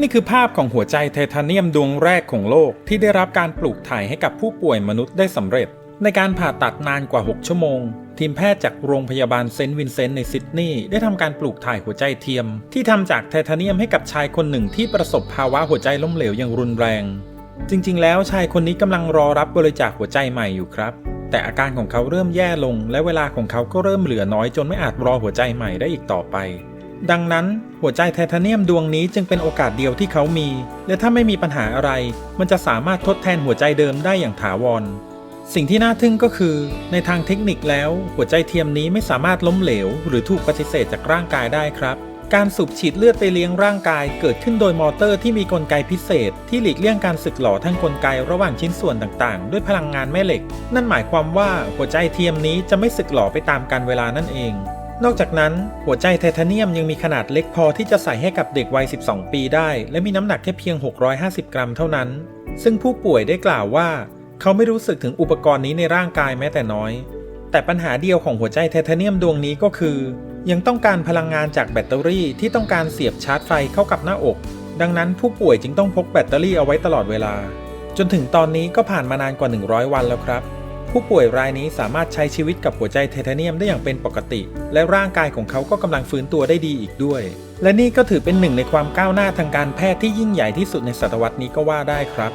นี่คือภาพของหัวใจไทเทเนียมดวงแรกของโลกที่ได้รับการปลูกถ่ายให้กับผู้ป่วยมนุษย์ได้สำเร็จ ในการผ่าตัดนานกว่า 6 ชั่วโมง ทีมแพทย์จากโรงพยาบาลเซนต์วินเซนต์ในซิดนีย์ได้ทำการปลูกถ่ายหัวใจเทียม ที่ทำจากไทเทเนียมให้กับชายคนหนึ่งที่ประสบภาวะหัวใจล้มเหลวอย่างรุนแรง จริงๆ แล้วชายคนนี้กำลังรอรับบริจาคหัวใจใหม่อยู่ครับ แต่อาการของเขาเริ่มแย่ลง และเวลาของเขาก็เริ่มเหลือน้อยจนไม่อาจรอหัวใจใหม่ได้อีกต่อไป ดังนั้นหัวใจไทเทเนียมดวงนี้จึงเป็นโอกาสเดียวที่เขามี และถ้าไม่มีปัญหาอะไร มันจะสามารถทดแทนหัวใจเดิมได้อย่างถาวร สิ่งที่น่าทึ่งก็คือ ในทางเทคนิคแล้ว หัวใจเทียมนี้ไม่สามารถล้มเหลว หรือถูกปฏิเสธจากร่างกายได้ครับ การสูบฉีดเลือดไปเลี้ยงร่างกาย เกิดขึ้นโดยมอเตอร์ที่มีกลไกพิเศษ ที่หลีกเลี่ยงการสึกหรอทั้งกลไกระหว่างชิ้นส่วนต่างๆ ด้วยพลังงานแม่เหล็ก นั่นหมายความว่าหัวใจเทียมนี้จะไม่สึกหรอไปตามกาลเวลานั่นเอง นอกจากนั้นหัวใจไทเทเนียมยังมีขนาดเล็กพอที่จะใส่ให้กับเด็กวัย 12 ปีได้ และมีน้ำหนักแค่เพียง 650 กรัมเท่านั้น ซึ่งผู้ป่วยได้กล่าวว่า เขาไม่รู้สึกถึงอุปกรณ์นี้ในร่างกายแม้แต่น้อย แต่ปัญหาเดียวของหัวใจไทเทเนียมดวงนี้ก็คือ ยังต้องการพลังงานจากแบตเตอรี่ที่ต้องการเสียบชาร์จไฟเข้ากับหน้าอก ดังนั้นผู้ป่วยจึงต้องพกแบตเตอรี่เอาไว้ตลอดเวลา จนถึงตอนนี้ก็ผ่านมานานกว่า 100 วันแล้วครับ ผู้ป่วยรายนี้สามารถใช้ชีวิตกับหัวใจไทเทเนียมได้อย่างเป็นปกติ และร่างกายของเขาก็กำลังฟื้นตัวได้ดีอีกด้วย และนี่ก็ถือเป็นหนึ่งในความก้าวหน้าทางการแพทย์ที่ยิ่งใหญ่ที่สุดในศตวรรษนี้ก็ว่าได้ครับ